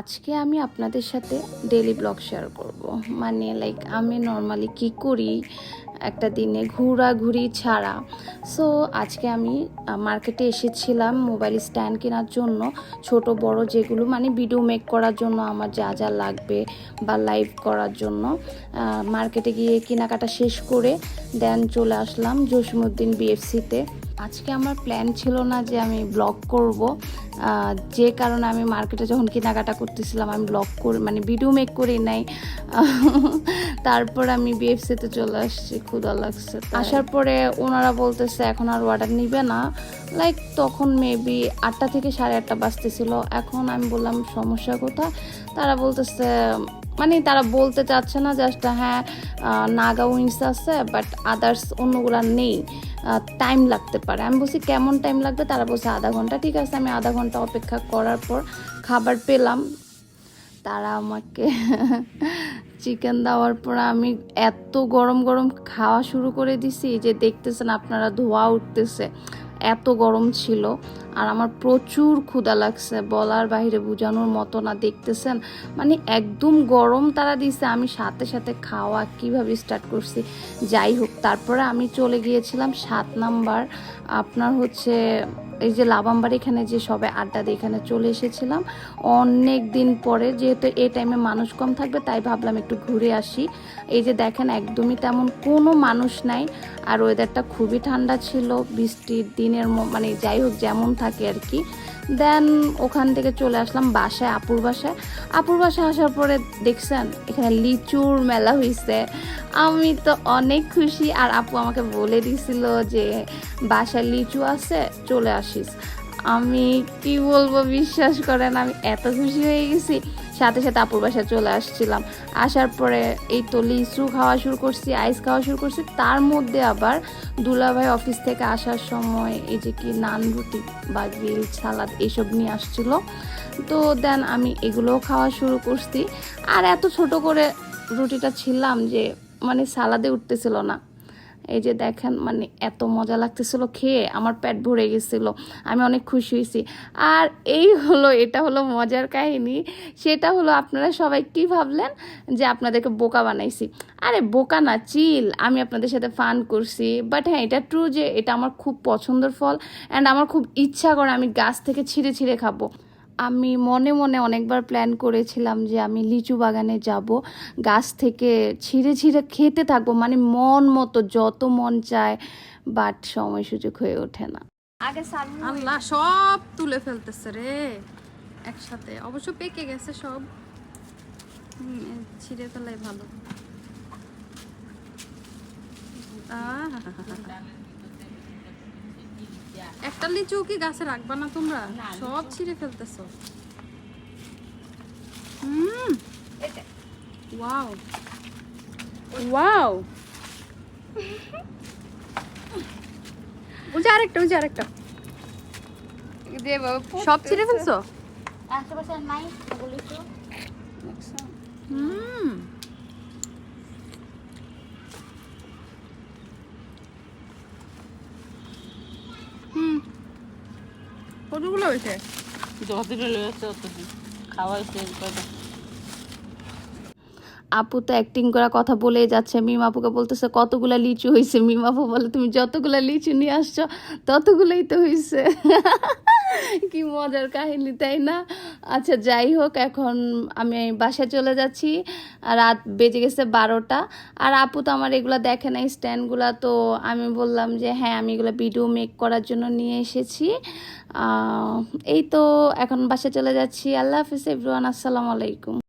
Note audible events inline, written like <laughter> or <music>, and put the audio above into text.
আজকে আমি আপনাদের সাথে ডেলি ব্লগ শেয়ার করব। মানে লাইক আমি নর্মালি কি করি, একটা দিনে ঘোরাঘুরি ছাড়া। সো আজকে আমি মার্কেটে এসেছিলাম মোবাইল স্ট্যান্ড কেনার জন্য। ছোট, বড় যেগুলো মানে ভিডিও মেক করার জন্য আমার যা যা লাগবে বা লাইভ করার জন্য। মার্কেটে গিয়ে কেনাকাটা শেষ করে দেন চলে আসলাম জসিমুদ্দিন বিএফসিতে আজকে আমার প্ল্যান ছিল না যে আমি ব্লগ করব। যে কারণে আমি মার্কেটে যখন কেনাকাটা করতেছিলাম, আমি ব্লগ করে মানে ভিডিও মেক করি নাই। <laughs> তারপর আমি বিএফসিতে চলে আসছি, ক্ষুধা লাগছে আসার পরে ওনারা বলতেছে, এখন আর অর্ডার নিবে না। লাইক তখন মেবি আটটা থেকে সাড়ে আটটা বাজতেছিল। এখন আমি বললাম, সমস্যা কোথায়? তারা বলতেছে মানে তারা বলতে চাচ্ছে না জাস্ট হ্যাঁ নাগা উইংস আছে বাট আদার্স অন্যগুলা নেই। টাইম লাগতে পারে। আমি বলছি, কেমন টাইম লাগবে? তারা বলছে, আধা ঘণ্টা। ঠিক আছে, আমি আধা ঘণ্টা অপেক্ষা করার পর খাবার পেলাম। তারা আমাকে <laughs> চিকেন দেওয়ার পর আমি এত গরম গরম খাওয়া শুরু করে দিছি যে দেখতেছেন, আপনারা ধোয়া উঠতেছে। এত গরম ছিল আর আমার প্রচুর ক্ষুধা লাগছে। বলার বাইরে বোঝানোর মতো না, দেখতেছেন? মানে একদম গরম তারা দিছে, আমি সাথে সাথে খাওয়া কীভাবে স্টার্ট করছি? যাই হোক, তারপরে আমি চলে গিয়েছিলাম সাত নাম্বার, আপনার হচ্ছে এই যে লাভাম্বার এখানে যে সবে আড্ডা দিয়ে এখানে চলে এসেছিলাম, অনেক দিন পরে যেহেতু এই টাইমে মানুষ কম থাকবে, তাই ভাবলাম একটু ঘুরে আসি। এই যে দেখেন, একদমই তেমন কোনো মানুষ নাই, আর ওয়েদারটা খুবই ঠান্ডা ছিল, বৃষ্টির দিনের মানে যাই হোক যেমন থাকে আর কি। দেন ওখান থেকে চলে আসলাম বাসায়, আপুর বাসায়। আপুর বাসায় আসার পরে দেখছেন, এখানে লিচুর মেলা হয়েছে আমি তো অনেক খুশি, আর আপু আমাকে বলে দিছিল যে বাসায় লিচু আছে, চলে আসিস। আমি কি বলব, বিশ্বাস করেন, আমি এত খুশি হয়ে গেছি। সাথে সাথে আপুর বাসায় চলে আসছিলাম। আসার পরে এই তো লিচু খাওয়া শুরু করছি, আইস খাওয়া শুরু করছি। তার মধ্যে আবার দুলাভাই অফিস থেকে আসার সময় এই যে কি নান রুটি, বা গ্রিল, সালাদ এইসব নিয়ে আসছিল। তো দেন আমি এগুলোও খাওয়া শুরু করছি। আর এত ছোট করে রুটিটা ছিলাম যে মানে সালাদে উঠতেছিল না। এই যে দেখেন মানে এত মজা লাগতেছিল খেয়ে, আমার পেট ভরে গেছিল, আমি অনেক খুশি হয়েছি। আর এই হলো, এটা হলো মজার কাহিনী, সেটা হলো আপনারা সবাই কি ভাবলেন যে আপনাদেরকে বোকা বানাইছি? আরে বোকা না, চিল, আমি আপনাদের সাথে ফান করছি বাট হ্যাঁ এটা ট্রু যে এটা আমার খুব পছন্দের ফল অ্যান্ড আমার খুব ইচ্ছা করে আমি গাছ থেকে ছিঁড়ে ছিঁড়ে খাব। আমি মনে মনে অনেকবার প্ল্যান করেছিলাম যে আমি লিচু বাগানে যাব। গাছ থেকে ছিঁড়ে ছিঁড়ে খেতে থাকব মানে মন মতো যত মন চায় বাট সময় সুযোগ হয়ে ওঠে না। আগে আল্লাহ সব তুলে ফেলতেছে রে। একসাথে। অবশ্য পেকে গেছে সব। হুম, ছিঁড়ে ফেলাই ভালো। আহ, একটা লিচু কি গাছে রাখবা না তোমরা? সব ছিঁড়ে ফেলতেছো। হুম। ওয়াও। ওয়াও। ওই যে আরেকটা ওই যে আরেকটা। সব ছিঁড়ে ফেলছো? আশেপাশে নাই হুম। কতগুলো হয়েছে? রয়েছে খাওয়া আপু তো অ্যাক্টিং করা কথা বলেই যাচ্ছে। মিম আপুকে বলতেছে কতগুলো লিচু হয়েছে? মিম আপু বলে তুমি যতগুলো লিচু নিয়ে আসছো ততগুলোই তো হয়েছে। কি মজার কাহিনী, তাই না? আচ্ছা যাই হোক, এখন আমি বাসায় চলে যাচ্ছি। রাত বেজে গেছে বারোটা। আর আপু তো আমার এগুলো দেখে নাই, স্ট্যান্ডগুলো। তো আমি বললাম যে হ্যাঁ আমি এগুলো ভিডিও মেক করার জন্য নিয়ে এসেছি। এই তো, এখন বাসায় চলে যাচ্ছি। আল্লাহ হাফিজ এভরিওয়ান আসসালামু আলাইকুম।